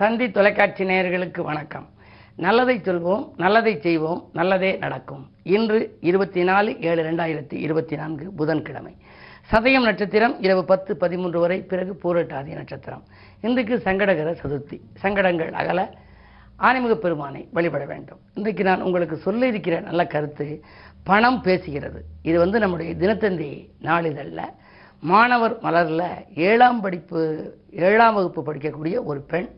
தந்தி தொலைக்காட்சி நேயர்களுக்கு வணக்கம். நல்லதை சொல்வோம் நல்லதை செய்வோம் நல்லதே நடக்கும். இன்று இருபத்தி நாலு ஏழு ரெண்டாயிரத்தி இருபத்தி நான்கு புதன்கிழமை. சதயம் நட்சத்திரம் இரவு பத்து பதிமூன்று வரை பிறகு பூரட்டாதி நட்சத்திரம். இன்றைக்கு சங்கடகர சதுர்த்தி. சங்கடங்கள் அகல. ஆனைமுக பெருமானை வழிபட வேண்டும். இன்றைக்கு நான் உங்களுக்கு சொல்ல இருக்கிற நல்ல கருத்து பணம் பேசுகிறது. இது வந்து நம்முடைய தினத்தந்தி நாளிதழில். மாணவர் மலரில் ஏழாம் படிப்பு ஏழாம் வகுப்பு படிக்கக்கூடிய ஒரு பெண்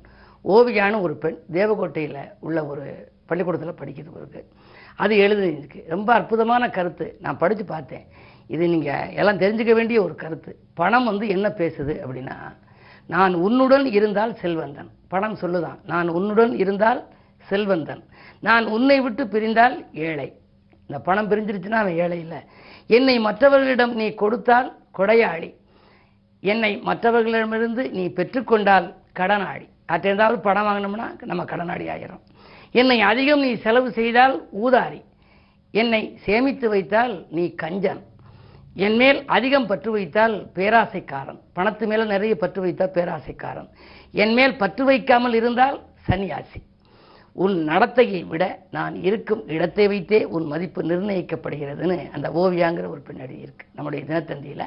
ஓவியான ஒரு பெண் தேவகோட்டையில் உள்ள ஒரு பள்ளிக்கூடத்தில் படிக்கிறது இருக்கு அது எழுதிருக்கு ரொம்ப அற்புதமான கருத்து. நான் படித்து பார்த்தேன். இது நீங்கள் எல்லாம் தெரிஞ்சுக்க வேண்டிய ஒரு கருத்து. பணம் வந்து என்ன பேசுது அப்படின்னா நான் உன்னுடன் இருந்தால் செல்வந்தன். பணம் சொல்லுதான். நான் உன்னுடன் இருந்தால் செல்வந்தன். நான் உன்னை விட்டு பிரிந்தால் ஏழை. இந்த பணம் பிரிஞ்சிருச்சுன்னா அவன் ஏழை இல்லை. என்னை மற்றவர்களிடம் நீ கொடுத்தால் கொடையாளி. என்னை மற்றவர்களிடமிருந்து நீ பெற்றுக்கொண்டால் கடனாளி. அட்டேந்தாவது பணம் வாங்கினோம்னா நம்ம கடனாடி ஆகிறோம் என்னை அதிகம் நீ செலவு செய்தால் ஊதாரி. என்னை சேமித்து வைத்தால் நீ கஞ்சன். என் மேல் அதிகம் பற்று வைத்தால் பேராசைக்காரன். பணத்து மேலே நிறைய பற்று வைத்தால் பேராசைக்காரன். என் மேல் பற்று வைக்காமல் இருந்தால் சன்னியாசி. உன் நடத்தையை விட நான் இருக்கும் இடத்தை வைத்தே உன் மதிப்பு நிர்ணயிக்கப்படுகிறதுன்னு அந்த ஓவியாங்கிற ஒரு பின்னாடி இருக்குது நம்முடைய தினத்தந்தியில்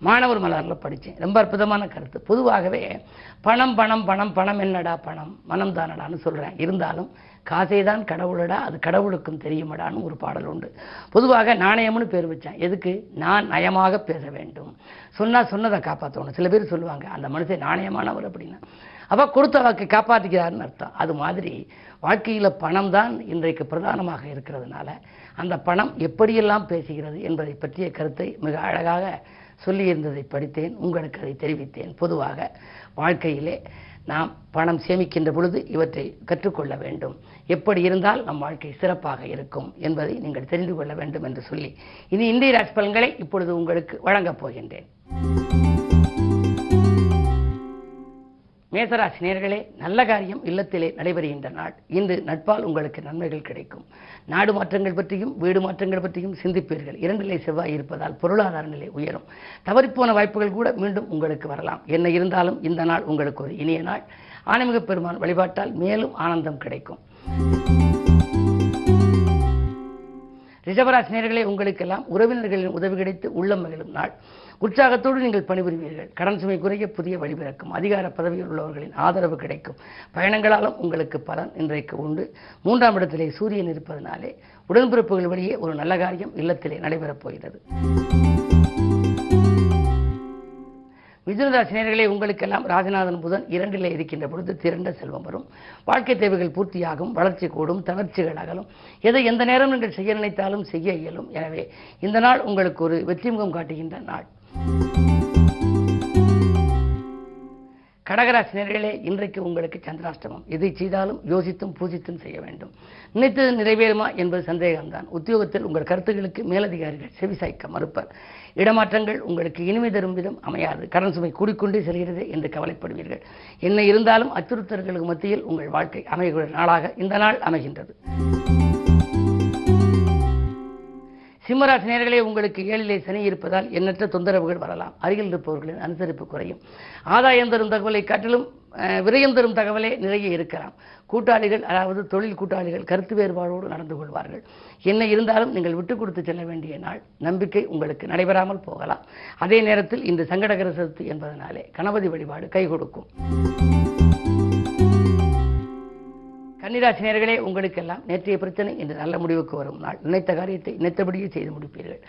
மாணவர் மலரில் படித்தேன் ரொம்ப அற்புதமான கருத்து. பொதுவாகவே பணம் பணம் பணம் பணம் என்னடா பணம்? மனம் தானடான்னு சொல்கிறேன் இருந்தாலும் காசே தான் கடவுளடா அது கடவுளுக்கும் தெரியுமடான்னு ஒரு பாடல் உண்டு. பொதுவாக நாணயம்னு பேர் வச்சேன். எதுக்கு? நான் நயமாக பேச வேண்டும். சொன்னால் சொன்னதை காப்பாற்றணும் சில பேர் சொல்லுவாங்க அந்த மனுஷன் நாணயமானவர் அப்படின்னா. அப்போ கொடுத்த வாக்கு காப்பாற்றிக்கிறாருன்னு அர்த்தம். அது மாதிரி வாழ்க்கையில் பணம் தான் இன்றைக்கு பிரதானமாக இருக்கிறதுனால அந்த பணம் எப்படியெல்லாம் பேசுகிறது என்பதை பற்றிய கருத்தை மிக அழகாக சொல்லியிருந்ததை படித்தேன் உங்களுக்கு அதை தெரிவித்தேன். பொதுவாக வாழ்க்கையிலே நாம் பணம் சேமிக்கின்ற பொழுது இவற்றை கற்றுக்கொள்ள வேண்டும். எப்படி இருந்தால் நம் வாழ்க்கை சிறப்பாக இருக்கும் என்பதை நீங்கள் தெரிந்து கொள்ள வேண்டும் என்று சொல்லி இனி இந்திய ராசி பலன்களை இப்பொழுது உங்களுக்கு வழங்கப் போகின்றேன். மேசராசி நேர்களே நல்ல காரியம் இல்லத்திலே நடைபெறுகின்ற நாள். இன்று நட்பால் உங்களுக்கு நன்மைகள் கிடைக்கும். நாடு மாற்றங்கள் பற்றியும் வீடு மாற்றங்கள் பற்றியும் சிந்திப்பீர்கள். இரண்டிலே செவ்வாய் இருப்பதால் பொருளாதார நிலை உயரும். தவறிப்போன வாய்ப்புகள் கூட மீண்டும் உங்களுக்கு வரலாம். என்ன இருந்தாலும் இந்த நாள் உங்களுக்கு ஒரு இனிய நாள். ஆன்மீக பெருமான் வழிபாட்டால் மேலும் ஆனந்தம் கிடைக்கும். ரிஷபராசினியர்களே உங்களுக்கெல்லாம் உறவினர்களின் உதவி கிடைத்து உள்ளம் மகிழும் நாள். உற்சாகத்தோடு நீங்கள் பணிபுரிவீர்கள். கடன் சுமை குறைய புதிய வழிபிறக்கும் அதிகார பதவியில் உள்ளவர்களின் ஆதரவு கிடைக்கும். பயணங்களாலும் உங்களுக்கு பலன் இன்றைக்கு உண்டு. மூன்றாம் இடத்திலே சூரியன் இருப்பதனாலே உடன்பிறப்புகள் வழியே ஒரு நல்ல காரியம் இல்லத்திலே நடைபெறப் போகிறது. மிதுனராசினியர்களே உங்களுக்கெல்லாம் ராஜநாதன் புதன் இரண்டிலே இருக்கின்ற பொழுது திரண்ட செல்வம் வரும். வாழ்க்கை தேவைகள் பூர்த்தியாகும் வளர்ச்சி கூடும் தளர்ச்சிகள் அகலும். எதை எந்த நேரம் நீங்கள் செய்ய நினைத்தாலும் செய்ய இயலும். எனவே இந்த நாள் உங்களுக்கு ஒரு வெற்றி முகம் காட்டுகின்ற நாள். கடகராசினர்களே இன்றைக்கு உங்களுக்கு சந்திராஷ்டமம். எதை செய்தாலும் யோசித்தும் பூஜித்தும் செய்ய வேண்டும். நினைத்தது நிறைவேறுமா என்பது சந்தேகம்தான். உத்தியோகத்தில் உங்கள் கருத்துக்களுக்கு மேலதிகாரிகள் செவிசாய்க்க மறுப்பர். இடமாற்றங்கள் உங்களுக்கு இனிமை தரும் விதம் அமையாது. கடன் சுமை கூடிக்கொண்டே செல்கிறது என்று கவலைப்படுவீர்கள். என்ன இருந்தாலும் அச்சுறுத்தல்களுக்கு மத்தியில் உங்கள் வாழ்க்கை அமையக்கூடிய நாளாக இந்த நாள் அமைகின்றது. சிம்மராசி நேர்களே உங்களுக்கு ஏழிலே சனி இருப்பதால் எண்ணற்ற தொந்தரவுகள் வரலாம். அருகில் இருப்பவர்களின் அனுசரிப்பு குறையும். ஆதாயம் தரும் தகவலை காட்டிலும் அஹ், விரயம் தரும் தகவலே நிறைய இருக்கலாம். கூட்டாளிகள் அதாவது தொழில் கூட்டாளிகள் கருத்து வேறுபாடோடு நடந்து கொள்வார்கள். என்ன இருந்தாலும் நீங்கள் விட்டு கொடுத்து செல்ல வேண்டிய நாள் நம்பிக்கை உங்களுக்கு நடைபெறாமல் போகலாம். அதே நேரத்தில் இந்த சங்கடகர சதுர்த்தி என்பதனாலே கணபதி வழிபாடு கை கொடுக்கும். கன்னிராசினியர்களே உங்களுக்கெல்லாம் நேற்றைய பிரச்சனை இன்று நல்ல முடிவுக்கு வரும் நாள். நினைத்த காரியத்தை நினைத்தபடியே செய்து முடிப்பீர்கள்.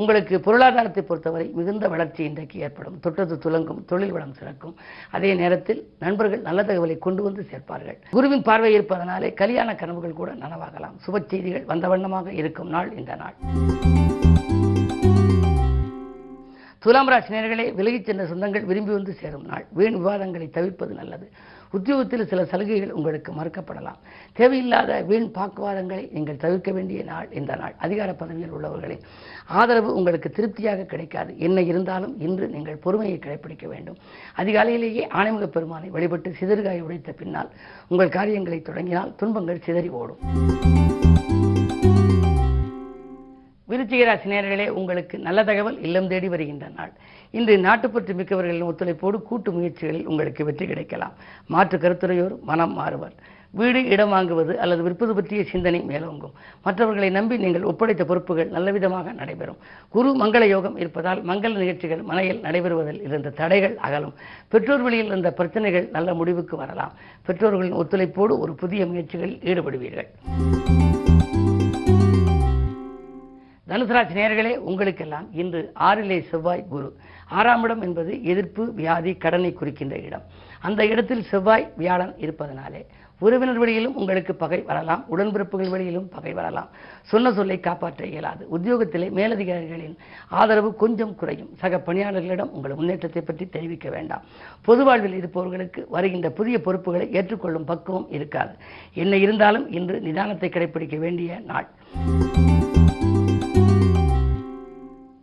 உங்களுக்கு பொருளாதாரத்தை பொறுத்தவரை மிகுந்த வளர்ச்சி இன்றைக்கு ஏற்படும். தொட்டது துலங்கும் தொழில் வளம் சிறக்கும். அதே நேரத்தில் நண்பர்கள் நல்ல தகவலை கொண்டு வந்து சேர்ப்பார்கள். குருவின் பார்வை இருப்பதனாலே கல்யாண கனவுகள் கூட நனவாகலாம். சுப செய்திகள் வந்த வண்ணமாக இருக்கும் நாள் இந்த நாள். துலாம் ராசினியர்களே விலகிச் சென்ற சொந்தங்கள் விரும்பி வந்து சேரும் நாள். வீண் விவாதங்களை தவிர்ப்பது நல்லது. உத்தியோகத்தில் சில சலுகைகள் உங்களுக்கு மறுக்கப்படலாம். தேவையில்லாத வீண் பாக்குவாதங்களை நீங்கள் தவிர்க்க வேண்டிய நாள் இந்த நாள். அதிகார பதவியில் உள்ளவர்களின் ஆதரவு உங்களுக்கு திருப்தியாக கிடைக்காது. என்ன இருந்தாலும் இன்று நீங்கள் பொறுமையை கடைபிடிக்க வேண்டும். அதிகாலையிலேயே ஆணைமுக பெருமானை வழிபட்டு சிதறுகாய் உடைத்த பின்னால் உங்கள் காரியங்களை தொடங்கினால் துன்பங்கள் சிதறி ஓடும். விருச்சிகராசி நேர்களே உங்களுக்கு நல்ல தகவல் இல்லம் தேடி வருகின்ற நாள். இன்று நாட்டுப்பற்று மிக்கவர்களின் ஒத்துழைப்போடு கூட்டு முயற்சிகளில் உங்களுக்கு வெற்றி கிடைக்கலாம். மாற்று கருத்துரையோர் மனம் மாறுவர். வீடு இடம் வாங்குவது அல்லது விற்பது பற்றிய சிந்தனை மேலோங்கும். மற்றவர்களை நம்பி நீங்கள் ஒப்படைத்த பொறுப்புகள் நல்லவிதமாக நடைபெறும். குரு மங்கள யோகம் இருப்பதால் மங்கள நிகழ்ச்சிகள் மனையில் நடைபெறுவதில் இருந்த தடைகள் அகலும். பெற்றோர் வழியில் இருந்த பிரச்சனைகள் நல்ல முடிவுக்கு வரலாம். பெற்றோர்களின் ஒத்துழைப்போடு ஒரு புதிய முயற்சிகளில் ஈடுபடுவீர்கள். தனுசு ராசி உங்களுக்கெல்லாம் இன்று ஆறிலே செவ்வாய் குரு. ஆறாம் இடம் என்பது எதிர்ப்பு வியாதி கடனை குறிக்கின்ற இடம். அந்த இடத்தில் செவ்வாய் வியாழன் இருப்பதனாலே உறவினர் வழியிலும் உங்களுக்கு பகை வரலாம் உடன்பிறப்புகள் வழியிலும் பகை வரலாம். சொன்ன சொல்லை காப்பாற்ற இயலாது. உத்தியோகத்திலே மேலதிகாரிகளின் ஆதரவு கொஞ்சம் குறையும். சக பணியாளர்களிடம் உங்கள் முன்னேற்றத்தை பற்றி தெரிவிக்க வேண்டாம். பொது வாழ்வில் இருப்பவர்களுக்கு வருகின்ற புதிய பொறுப்புகளை ஏற்றுக்கொள்ளும் பக்குவம் இருக்காது. என்ன இருந்தாலும் இன்று நிதானத்தை கடைபிடிக்க வேண்டிய நாள்.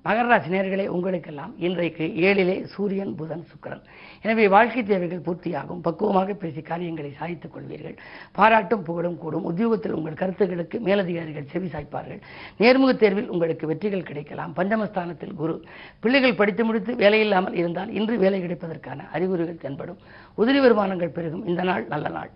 மகர ராசி உங்களுக்கெல்லாம் இன்றைக்கு ஏழிலே சூரியன் புதன் சுக்கிரன். எனவே வாழ்க்கை தேவைகள் பூர்த்தியாகும். பக்குவமாக பேசி காரியங்களை சாதித்துக் கொள்வீர்கள். பாராட்டும் புகழும் கூடும். உத்தியோகத்தில் உங்கள் கருத்துக்களுக்கு மேலதிகாரிகள் செவி சாய்ப்பார்கள். நேர்முக தேர்வில் உங்களுக்கு வெற்றிகள் கிடைக்கலாம். பஞ்சமஸ்தானத்தில் குரு. பிள்ளைகள் படித்து முடித்து வேலையில்லாமல் இருந்தால் இன்று வேலை கிடைப்பதற்கான அறிகுறிகள் தென்படும். உதிரி வருமானங்கள் பெருகும். இந்த நாள் நல்ல நாள்.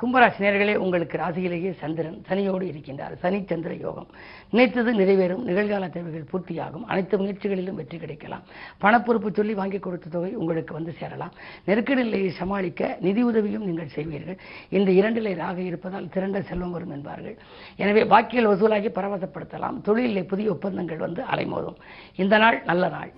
கும்பராசி நேர்களே உங்களுக்கு ராசியிலேயே சந்திரன் சனியோடு இருக்கின்றார். சனி சந்திர யோகம். நினைத்தது நிறைவேறும். நிகழ்கால தேவைகள் பூர்த்தியாகும். அனைத்து முயற்சிகளிலும் வெற்றி கிடைக்கலாம். பணப்பொறுப்பு சொல்லி வாங்கி கொடுத்த தொகை உங்களுக்கு வந்து சேரலாம். நெருக்கடி நிலையை சமாளிக்க நிதி உதவியும் நீங்கள் செய்வீர்கள். இந்த இரண்டிலே ராக இருப்பதால் திரண்ட செல்வம் வரும் என்பார்கள். எனவே பாக்கியல் வசூலாகி பரவசப்படுத்தலாம். தொழிலில் புதிய ஒப்பந்தங்கள் வந்து அலைமோதும். இந்த நாள் நல்ல நாள்.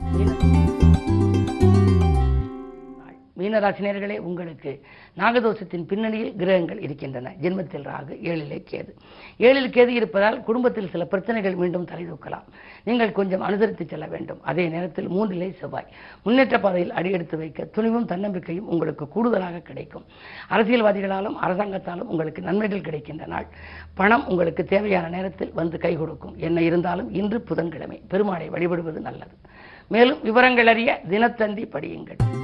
மீனராசினியர்களே உங்களுக்கு நாகதோஷத்தின் பின்னணியில் கிரகங்கள் இருக்கின்றன. ஜென்மத்தில் ராகு ஏழிலே கேது. ஏழில் கேது இருப்பதால் குடும்பத்தில் சில பிரச்சனைகள் மீண்டும் தலைதூக்கலாம் நீங்கள் கொஞ்சம் அனுசரித்து செல்ல வேண்டும். அதே நேரத்தில் மூன்றிலே செவ்வாய். முன்னேற்ற பாதையில் அடியெடுத்து வைக்க துணிவும் தன்னம்பிக்கையும் உங்களுக்கு கூடுதலாக கிடைக்கும். அரசியல்வாதிகளாலும் அரசாங்கத்தாலும் உங்களுக்கு நன்மைகள் கிடைக்கின்ற நாள். பணம் உங்களுக்கு தேவையான நேரத்தில் வந்து கை கொடுக்கும். என்ன இருந்தாலும் இன்று புதன்கிழமை. பெருமாளை வழிபடுவது நல்லது. மேலும் விவரங்கள் அறிய தினத்தந்தி படியுங்கள்.